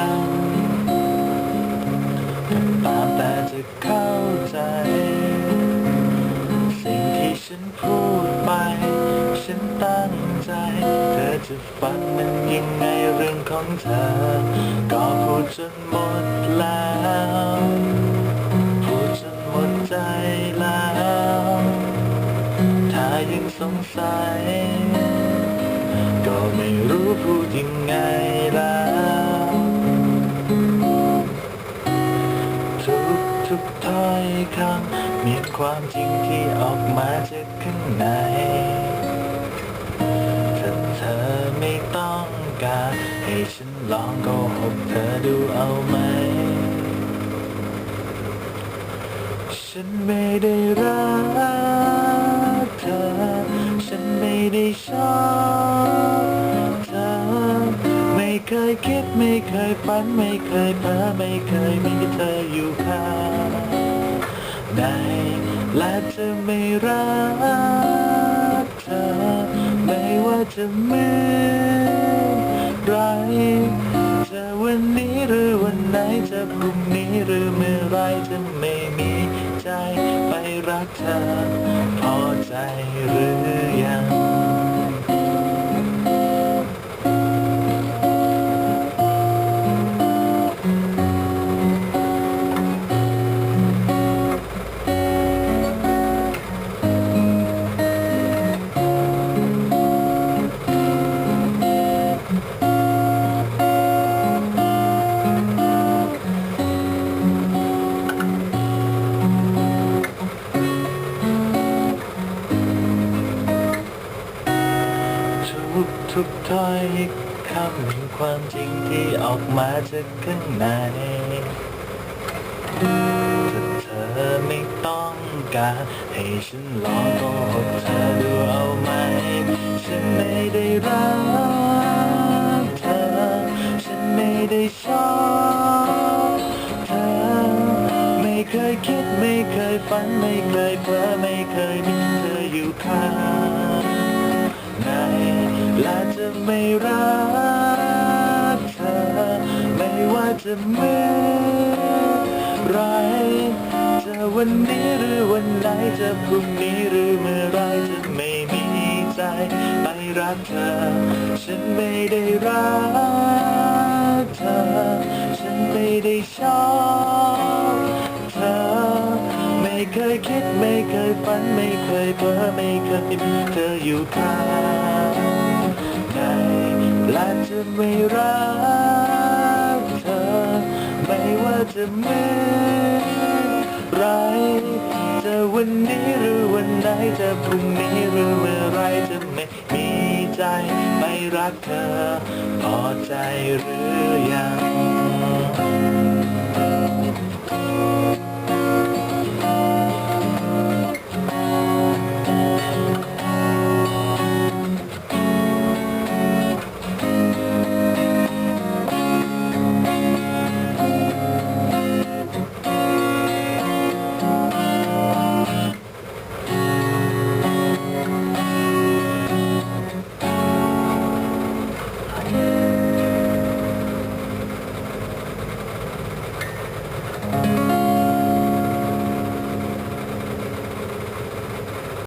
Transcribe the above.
แล้วแต่แล้วกันตามแต่จะเข้าใจ สิ่งที่ฉันพูดไป ฉันตั้งใจ เธอจะฟังมันยังไงเรื่องของเธอ ก็พูดจนหมดแล้ว พูดจนหมดใจแล้ว ถ้ายังสงสัย ก็ไม่รู้พูดยังไงแล้ว ถ้อยคำมีความจริงที่ออกมาจากข้างในถ้าเธอไม่ต้องการให้ฉันลองโกหกเธอดูเอาไหม ฉันไม่ได้รัก เคยคิดไม่เคยฝันไม่เคยเพ้อไม่เคยมีเธออยู่ข้างในและจะไม่รักเธอไม่ว่าจะเมื่อไรจะวันนี้หรือวันไหนจะพรุ่งนี้หรือเมื่อไรจะไม่มีใจไปรักเธอพอใจหรือ ทุกทุกๆถ้อยคำมีความจริงที่ออกมาจากข้างในถ้าเธอไม่ต้องการให้ฉันลองโกหกเธอดูเอาไหม ฉันไม่ได้รักเธอ ฉันไม่ได้ชอบเธอ ไม่เคยคิดไม่เคยฝันไม่เคยเพ้อไม่เคยมีเธออยู่ข้าง และจะไม่รักเธอ ไม่ว่าจะเมื่อไรจะวันนี้หรือวันไหนจะพรุ่งนี้หรือเมื่อไรจะไม่มีใจไปรักเธอ ฉันไม่ได้รักเธอ ฉันไม่ได้ชอบเธอ ไม่เคยคิดไม่เคยฝันไม่เคยเพ้อไม่เคยมีเธออยู่ข้าง จะไม่รักเธอ ไม่ว่าจะเมื่อไรจะวันนี้หรือวันไหนจะพรุ่งนี้หรือเมื่อไรจะไม่มีใจไม่รักเธอพอใจหรือยัง